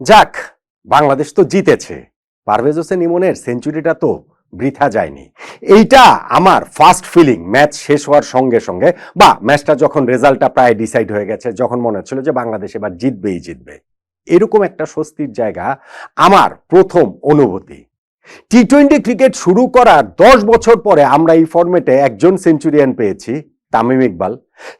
যাক, বাংলাদেশ তো জিতেছে। পারভেজ হোসেন ইমনের সেঞ্চুরিটা তো বৃথা যায়নি। এইটা আমার ফার্স্ট ফিলিং ম্যাচ শেষ হওয়ার সঙ্গে সঙ্গে, বা ম্যাচটা যখন রেজাল্টটা প্রায় ডিসাইড হয়ে গেছে, যখন মনে হচ্ছিল যে বাংলাদেশ এবার জিতবেই জিতবে। এরকম একটা স্বস্তির জায়গা আমার প্রথম অনুভূতি। টি টোয়েন্টি ক্রিকেট শুরু করার দশ বছর পরে আমরা এই ফরম্যাটে একজন সেঞ্চুরিয়ান পেয়েছি, তামিম ইকবাল।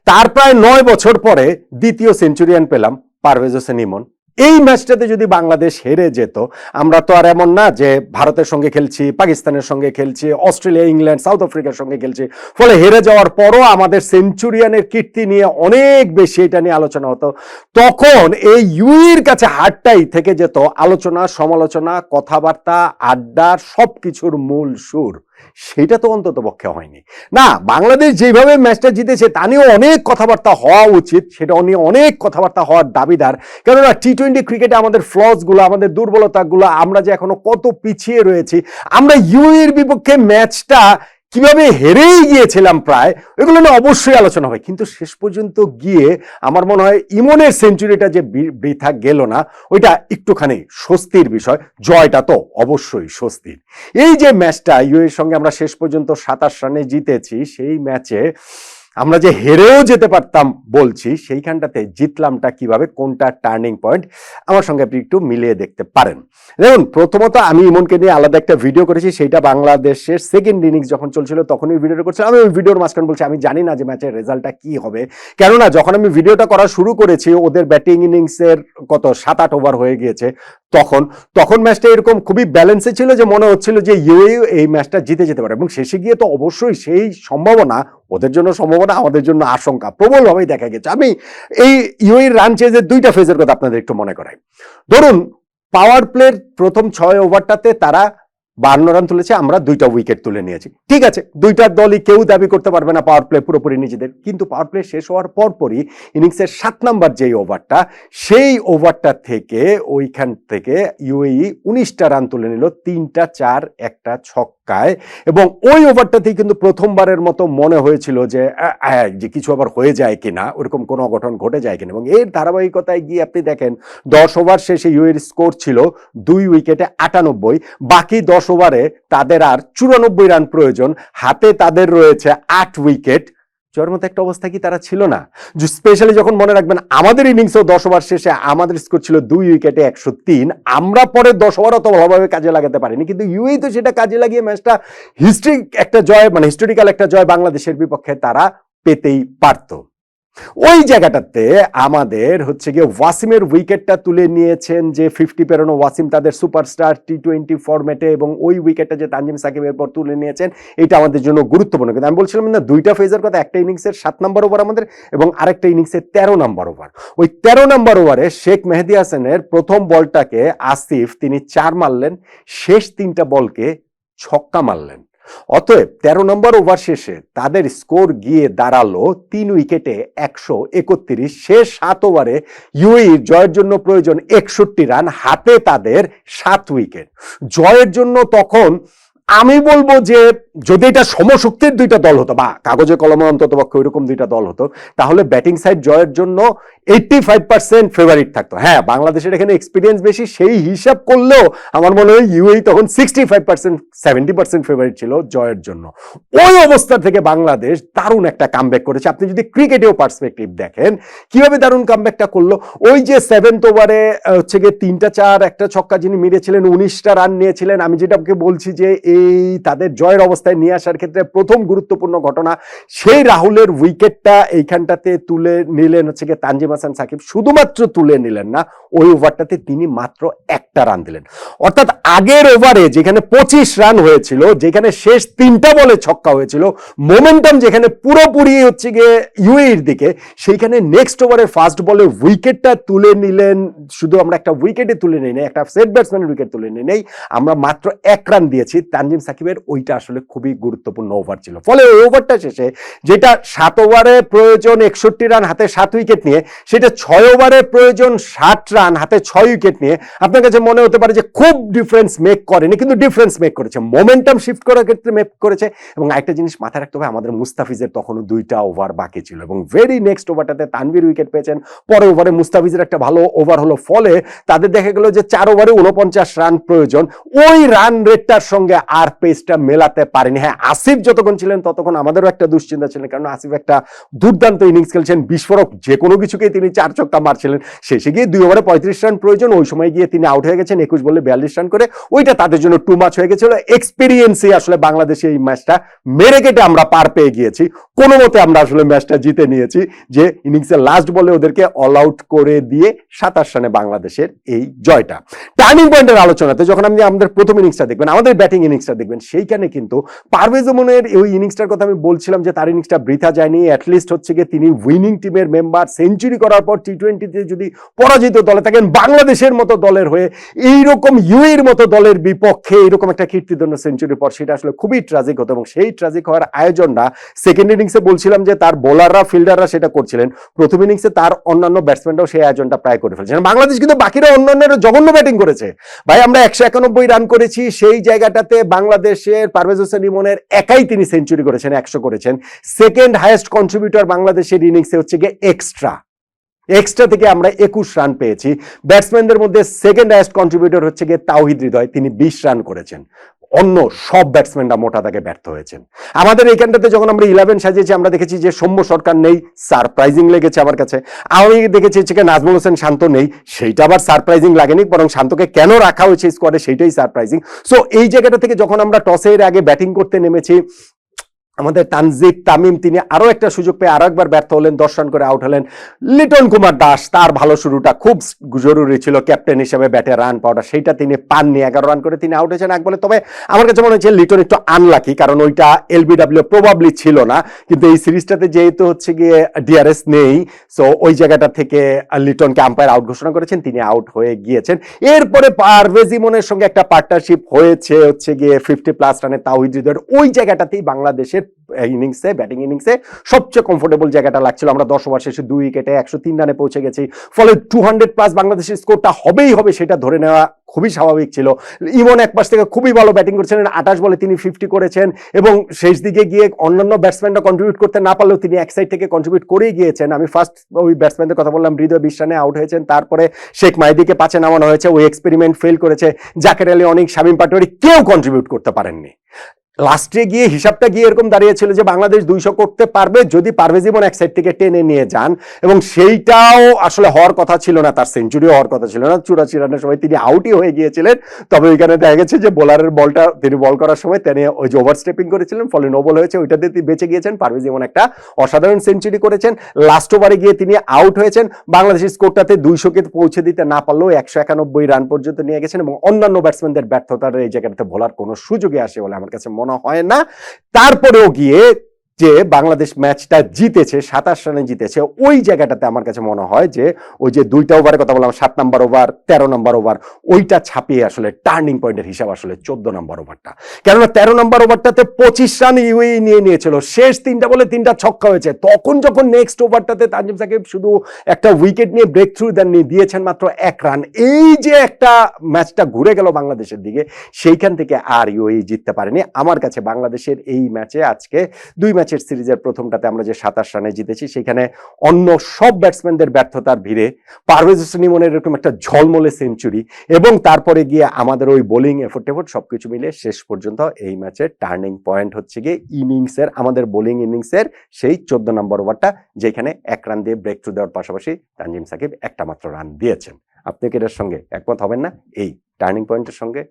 তার প্রায় নয় বছর পরে দ্বিতীয় সেঞ্চুরিয়ান পেলাম পারভেজ হোসেন ইমন। এই ম্যাচটাতে যদি বাংলাদেশ হেরে যেত, আমরা তো আর এমন না যে ভারতের সঙ্গে খেলছি, পাকিস্তানের সঙ্গে খেলছি, অস্ট্রেলিয়া, ইংল্যান্ড, সাউথ আফ্রিকার সঙ্গে খেলছি। ফলে হেরে যাওয়ার পরও আমাদের সেঞ্চুরিয়ানের কীর্তি নিয়ে অনেক বেশি এটা নিয়ে আলোচনা হতো। তখন এই ইউইর কাছে হারটাই থেকে যেত আলোচনা, সমালোচনা, কথাবার্তা, আড্ডার সব কিছুর মূল সুর। সেটা তো অন্তত পক্ষে হয়নি। না, বাংলাদেশ যেভাবে ম্যাচটা জিতেছে, তা নিয়েও অনেক কথাবার্তা হওয়া উচিত। সেটা নিয়ে অনেক কথাবার্তা হওয়ার দাবিদার। কেননা টি টোয়েন্টি ক্রিকেটে আমাদের ফ্লসগুলো আমাদের দুর্বলতাগুলো, আমরা যে এখনও কত পিছিয়ে রয়েছি, আমরা ইউএর বিপক্ষে ম্যাচটা কীভাবে হেরেই গিয়েছিলাম প্রায়, এগুলো নিয়ে অবশ্যই আলোচনা হয় কিন্তু শেষ পর্যন্ত গিয়ে আমার মনে হয় ইমনের সেঞ্চুরিটা যে বৃথা গেল না, ওইটা একটুখানি স্বস্তির বিষয়। জয়টা তো অবশ্যই স্বস্তির। এই যে ম্যাচটা, ইউএর সঙ্গে আমরা শেষ পর্যন্ত সাতাশ রানে জিতেছি, সেই ম্যাচে আমরা যে হেরেও যেতে পারতাম বলছি, সেইখানটাতে জিতলামটা কীভাবে, কোনটা টার্নিং পয়েন্ট আমার সঙ্গে আপনি একটু মিলিয়ে দেখতে পারেন। দেখুন, প্রথমত আমি ইমনকে নিয়ে আলাদা একটা ভিডিও করেছি সেইটা বাংলাদেশের সেকেন্ড ইনিংস যখন চলছিল তখন ওই ভিডিওটা করছিলাম। আমি ওই ভিডিওর মাঝখানে বলছি, আমি জানি না যে ম্যাচের রেজাল্টটা কি হবে। কেননা, যখন আমি ভিডিওটা করা শুরু করেছি, ওদের ব্যাটিং ইনিংসের কত, সাত, আট ওভার হয়ে গিয়েছে। তখন তখন ম্যাচটা এরকম খুবই ব্যালেন্সে ছিল যে মনে হচ্ছিল যে ইউএ এই ম্যাচটা জিতে যেতে পারে। এবং শেষে গিয়ে তো অবশ্যই সেই সম্ভাবনা, ওদের জন্য সম্ভাবনা, আমাদের জন্য আশঙ্কা প্রবলভাবেই দেখা গেছে। আমি এই ইউএর রান চেজের দুইটা ফেজের কথা আপনাদের একটু মনে করাই। ধরুন পাওয়ার প্লের প্রথম ছয় ওভারটাতে তারা বান্ন রান তুলেছে, আমরা দুইটা উইকেট তুলে নিয়েছি। ঠিক আছে, দুইটা দলই কেউ দাবি করতে পারবে না পাওয়ার প্লে পুরোপুরি নিজেদের। কিন্তু পাওয়ার প্লে শেষ হওয়ার পরপরই ইনিংসের সাত নাম্বার যেই ওভারটা সেই ওভারটা থেকে, ওইখান থেকে ইউএই উনিশটা রান তুলে নিল, তিনটা, চার, একটা ছক্কায়। এবং ওই ওভারটাতেই কিন্তু প্রথমবারের মতো মনে হয়েছিল যে যে কিছু আবার হয়ে যায় কিনা, ওরকম কোনো অঘটন ঘটে যায় কিনা। এবং এর ধারাবাহিকতায় গিয়ে আপনি দেখেন, দশ ওভার শেষে ইউএর স্কোর ছিল দুই উইকেটে আটানব্বই, বাকি দশ ওভারে তাদের আর চুরানব্বই রান প্রয়োজন। হাতে তাদের রয়েছে আট উইকেট। জয়ের মতো একটা অবস্থা কি তারা ছিল না? স্পেশালি যখন মনে রাখবেন আমাদের ইনিংসেও দশ ওভার শেষে আমাদের স্কোর ছিল দুই উইকেটে একশো তিন, আমরা পরে দশ ওভার অত ভালোভাবে কাজে লাগাতে পারিনি। কিন্তু ইউএই তো সেটা কাজে লাগিয়ে ম্যাচটা হিস্ট্রি একটা জয় মানে হিস্টোরিক্যাল একটা জয় বাংলাদেশের বিপক্ষে তারা পেতেই পারতো। ওই জায়গাটাতে আমাদের হচ্ছে গিয়ে ওয়াসিমের উইকেটটা তুলে নিয়েছেন যে ফিফটি পেরোনো ওয়াসিম তাদের সুপারস্টার টি টোয়েন্টি ফরম্যাটে এবং ওই উইকেটটা যে তানজিম সাকিবের পর তুলে নিয়েছেন, এটা আমাদের জন্য গুরুত্বপূর্ণ। কিন্তু আমি বলছিলাম না, দুইটা ফেজের কথা, একটা ইনিংসের সাত নম্বর ওভার আমাদের এবং আরেকটা ইনিংসের তেরো নম্বর ওভার ওই তেরো নম্বর ওভারে শেখ মেহেদি হাসানের প্রথম বলটাকে আসিফ তিনি চার মারলেন, শেষ তিনটা বলকে ছক্কা মারলেন। অতএব তেরো নম্বর ওভার শেষে তাদের স্কোর গিয়ে দাঁড়াল তিন উইকেটে একশো একত্রিশ। শেষ সাত ওভারে ইউই জয়ের জন্য প্রয়োজন একষট্টি রান, হাতে তাদের সাত উইকেট। জয়ের জন্য তখন আমি বলব যে যদি এটা সমশক্তির দুইটা দল হতো, বা কাগজে কলমে অন্তত পক্ষে ওইরকম দুইটা দল হতো, তাহলে ব্যাটিং সাইড জয়ের জন্য এইটটি ফাইভ পার্সেন্ট ফেভারিট থাকতো। হ্যাঁ বাংলাদেশের এখানে এক্সপিরিয়েন্স বেশি, সেই হিসাব করলেও আমার মনে হয় ইউএই তখন sixty five percent seventy percent favourite ছিল জয়ের জন্য। ওই অবস্থা থেকে বাংলাদেশ দারুণ একটা কামব্যাক করেছে। আপনি যদি ক্রিকেটেও পার্সপেক্টিভ দেখেন, কীভাবে দারুণ কামব্যাকটা করল? ওই যে সেভেন্থ ওভারে হচ্ছে গিয়ে তিনটা চার একটা ছক্কা যিনি মেরেছিলেন, উনিশটা রান নিয়েছিলেন, আমি যেটা আপনাকে বলছি যে এই তাদের জয়ের অবস্থায় নিয়ে আসার ক্ষেত্রে প্রথম গুরুত্বপূর্ণ ঘটনা, সেই রাহুলের উইকেটটা এইখানটাতে তুলে নিলেন হচ্ছে গিয়ে তানজিম হাসান সাকিব। শুধুমাত্র তুলে নিলেন না, ওই ওভারটাতে তিনি মাত্র একটা রান দিলেন। অর্থাৎ আগের ওভারে যেখানে পঁচিশ রান হয়েছিল, যেখানে শেষ তিনটা বলে ছক্কা হয়েছিল মোমেন্টাম যেখানে পুরোপুরি হচ্ছে গিয়ে ইউএর দিকে, সেইখানে নেক্সট ওভারের ফার্স্ট বলে উইকেটটা তুলে নিলেন। শুধু আমরা একটা উইকেটে তুলে নিই নাই, একটা সেট ব্যাটসম্যানের উইকেট তুলে নেই, আমরা মাত্র এক রান দিয়েছি। তানজিম সাকিবের ওইটা আসলে খুবই গুরুত্বপূর্ণ ওভার ছিল। ফলে ওই ওভারটা শেষে যেটা সাত ওভারে প্রয়োজন একষট্টি রান হাতে সাত উইকেট নিয়ে, সেটা ছয় ওভারে প্রয়োজন ষাট রান হাতে ছয় উইকেট নিয়ে, আপনার কাছে মনে হতে পারে যে খুব ডিফারেন্স মেক করেনি, কিন্তু ডিফারেন্স মেক করেছে। মোমেন্টাম শিফট করার ক্ষেত্রে মেক করেছে। এবং একটা জিনিস মাথায় রাখতে হবে, আমাদের মুস্তাফিজের তখনও দুইটা ওভার বাকি ছিল। এবং ভেরি নেক্সট ওভারটাতে তানভীর উইকেট পেয়েছেন। পরে ওভারে মুস্তাফিজের একটা ভালো ওভার হলো। ফলে তাদের দেখা গেল যে চার ওভারে উনপঞ্চাশ রান প্রয়োজন। ওই রান রেটটার সঙ্গে আর পেসটা মেলাতে পারেনি। হ্যাঁ আসিফ যতক্ষণ ছিলেন ততক্ষণ আমাদেরও একটা দুশ্চিন্তা ছিলেন কারণ আসিফ একটা দুর্দান্ত ইনিংস খেলছেন, বিস্ফোরক যে কোনো কিছুকেই তিনি চার ছক্কা মারছিলেন। শেষে গিয়ে দুই ওভারে পঁয়ত্রিশ রান প্রয়োজন, ওই সময় গিয়ে তিনি আউট হয়ে গেছেন, একুশ বলে বিয়াল্লিশ রান করে। ওইটা তাদের জন্য টু মাচ হয়ে গেছিল। এক্সপিরিয়েন্সই আসলে বাংলাদেশে এই ম্যাচটা মেরে কেটে আমরা পার পেয়ে গিয়েছি। কোনো মতে আমরা আসলে ম্যাচটা জিতে নিয়েছি, যে ইনিংসের লাস্ট বলে ওদেরকে অল আউট করে দিয়ে সাতাশ রানে বাংলাদেশের এই জয়টা। টার্নিং পয়েন্টের আলোচনাতে যখন আপনি আমাদের প্রথম ইনিংসটা দেখবেন, আমাদের ব্যাটিং ইনিংসটা দেখবেন, সেইখানে কিন্তু পারভেজ ওমনের ওই ইনিংসটার কথা আমি বলছিলাম যে তার ইনিংসটা বৃথা যায়নি অ্যাটলিস্ট হচ্ছে গিয়ে তিনি উইনিং টিমের মেম্বার সেঞ্চুরি করার পর টি টোয়েন্টিতে যদি পরাজিত দলে থাকেন, বাংলাদেশের মতো দলের হয়ে, এইরকম ইউএর মতো দলের বিপক্ষে এরকম একটা কীর্তিদণ্ড সেঞ্চুরির পর, সেটা আসলে খুবই ট্রাজিক হতো এবং সেই ট্রাজিক হওয়ার আয়োজনটা সেকেন্ড ইনিংসে বলছিলাম যে তার বোলাররা ফিল্ডাররা সেটা করছিলেন। প্রথম ইনিংসে তার অন্যান্য ব্যাটসম্যানরাও সেই আয়োজনটা প্রায় করে ফেলছেন। বাংলাদেশ কিন্তু বাকিরা অন্যান্যরা জঘন্য ব্যাটিং করেছে। ভাই, আমরা একশো একানব্বই রান করেছি, সেই জায়গাটাতে বাংলাদেশের পারভেজ হোসেন ইমনের একাই তিনি সেঞ্চুরি করেছেন, একশো করেছেন। সেকেন্ড হায়েস্ট কন্ট্রিবিউটর বাংলাদেশের ইনিংসে হচ্ছে গিয়ে এক্সট্রা এক্সট্রা থেকে আমরা একুশ রান পেয়েছি। ব্যাটসম্যানদের মধ্যে সেকেন্ড হায়েস্ট কন্ট্রিবিউটর হচ্ছে গিয়ে তাওহিদ হৃদয়, তিনি বিশ রান করেছেন। অন্য সব ব্যাটসম্যানরা মোটা দাগে ব্যর্থ হয়েছেন। আমাদের এইখানটাতে যখন আমরা ইলেভেন সাজিয়েছি, আমরা দেখেছি যে সৌম্য সরকার নেই সারপ্রাইজিং লেগেছে আমার কাছে। আমি দেখেছি হচ্ছে নাজমুল হোসেন শান্ত নেই, সেইটা আবার সারপ্রাইজিং লাগেনি, বরং শান্তকে কেন রাখা হয়েছে স্কোয়াডে সেইটাই সারপ্রাইজিং সো এই জায়গাটা থেকে যখন আমরা টসের আগে ব্যাটিং করতে নেমেছি আমাদের তানজিদ তামিম, তিনি আরও একটা সুযোগ পেয়ে আরও একবার ব্যর্থ হলেন দশ রান করে আউট হলেন লিটন কুমার দাস। তার ভালো শুরুটা খুব জরুরি ছিল ক্যাপ্টেন হিসেবে ব্যাটে রান পাওয়াটা। সেইটা তিনি পাননি, এগারো রান করে তিনি আউট হয়েছেন এক বলে তবে আমার কাছে মনে হচ্ছে লিটন একটু আনলাকি কারণ ওইটা এলবিডাব্লিউ প্রবাবলি ছিল না। কিন্তু এই সিরিজটাতে যেহেতু হচ্ছে গিয়ে ডিআরএস নেই সো ওই জায়গাটা থেকে লিটনকে আম্পায়ার আউট ঘোষণা করেছেন, তিনি আউট হয়ে গিয়েছেন। এরপরে পারভেজ ইমনের সঙ্গে একটা পার্টনারশিপ হয়েছে হচ্ছে গিয়ে ফিফটি প্লাস রানে তাওহিদ হৃদয়ের। ওই জায়গাটাতেই বাংলাদেশের ইনিংসে ব্যাটিং ইনিংসে সবচেয়ে কমফোর্টেবল জায়গাটা লাগছিল। আমরা দশ ওভার শেষে দুই উইকেটে একশো তিন রানে পৌঁছে গেছি। ফলে টু হান্ড্রেড প্লাস বাংলাদেশের স্কোরটা হবেই হবে সেটা ধরে নেওয়া খুবই স্বাভাবিক ছিল। ইমন এক পাশ থেকে খুবই ভালো ব্যাটিং করেছিলেন। আঠাশ বলে তিনি ফিফটি করেছেন এবং শেষ দিকে গিয়ে অন্যান্য ব্যাটসম্যানরা কন্ট্রিবিউট করতে না পারলেও তিনি এক সাইড থেকে কন্ট্রিবিউট করেই গিয়েছেন। আমি ফার্স্ট ওই ব্যাটসম্যানদের কথা বললাম, হৃদয় বিশ রানে আউট হয়েছেন। তারপরে শেখ মাহিদিকে পাঁচে নামানো হয়েছে। ওই এক্সপেরিমেন্ট ফেল করেছে। জাকের আলী অনেক, শামীম পাটোয়ারি কেউ কন্ট্রিবিউট করতে পারেননি। লাস্টে গিয়ে হিসাবটা গিয়ে এরকম দাঁড়িয়েছিল যে বাংলাদেশ দুইশো করতে পারবে যদি পারবে জীবন এক সাইড থেকে টেনে নিয়ে যান। এবং সেইটাও আসলে হওয়ার কথা ছিল না, তার সেঞ্চুরিও হওয়ার কথা ছিল না। চুরাশি রানের সময় তিনি আউটই হয়ে গিয়েছিলেন। তবে ওইখানে দেখা গেছে যে বোলারের বলটা তিনি বল করার সময় তিনি ওই যে ওভার স্টেপিং করেছিলেন, ফলে নো বল হয়েছে। ওইটাতে তিনি বেঁচে গিয়েছেন। পারভেজ যেমন একটা অসাধারণ সেঞ্চুরি করেছেন। লাস্ট ওভারে গিয়ে তিনি আউট হয়েছেন। বাংলাদেশের স্কোরটাতে দুইশোকে পৌঁছে দিতে না পারলেও একশো একানব্বই রান পর্যন্ত নিয়ে গেছেন। এবং অন্যান্য ব্যাটসম্যানদের ব্যর্থতার এই জায়গাটাতে ভোলার কোনো সুযোগই আসে বলে আমার কাছে মনে হয় না। তারপরেও গিয়ে যে বাংলাদেশ ম্যাচটা জিতেছে, সাতাশ রানে জিতেছে, ওই জায়গাটাতে আমার কাছে মনে হয় যে ওই যে দুইটা ওভারের কথা বললাম, সাত নাম্বার ওভার, তেরো নাম্বার ওভার, ওইটা ছাপিয়ে আসলে টার্নিং পয়েন্টের হিসাব আসলে চোদ্দ নাম্বার ওভারটা। কেননা তেরো নাম্বার ওভারটাতে পঁচিশ রান ইউএ নিয়ে নিয়েছিল, শেষ তিনটা বলে তিনটা ছক্কা হয়েছে। তখন যখন নেক্সট ওভারটাতে তানজিম সাকিব শুধু একটা উইকেট নিয়ে ব্রেক থ্রু দেননি, দিয়েছেন মাত্র এক রান। এই যে একটা ম্যাচটা ঘুরে গেল বাংলাদেশের দিকে, সেইখান থেকে আর ইউএই জিততে পারেনি। আমার কাছে বাংলাদেশের এই ম্যাচে আজকে দুই ম্যাচের সিরিজের প্রথমটাতে আমরা যে সাতাশ রানে জিতেছি, সেখানে অন্য সব ব্যাটসম্যানদের ব্যর্থতার ভিড়ে পারভেজ হোসেন ইমনের এরকম একটা ঝলমলে সেঞ্চুরি এবং তারপরে গিয়ে আমাদের ওই বোলিং এফোর্ট এফোর্ট সবকিছু মিলে শেষ পর্যন্ত এই ম্যাচের টার্নিং পয়েন্ট হচ্ছে গিয়ে ইনিংসের, আমাদের বোলিং ইনিংসের সেই চোদ্দ নম্বর ওভারটা, যেখানে এক রান দিয়ে ব্রেক থ্রু দেওয়ার পাশাপাশি তানজিম সাকিব একটা মাত্র রান দিয়েছেন। আপনি কি এটার সঙ্গে একমত হবেন না? এই টার্নিং পয়েন্টের সঙ্গে।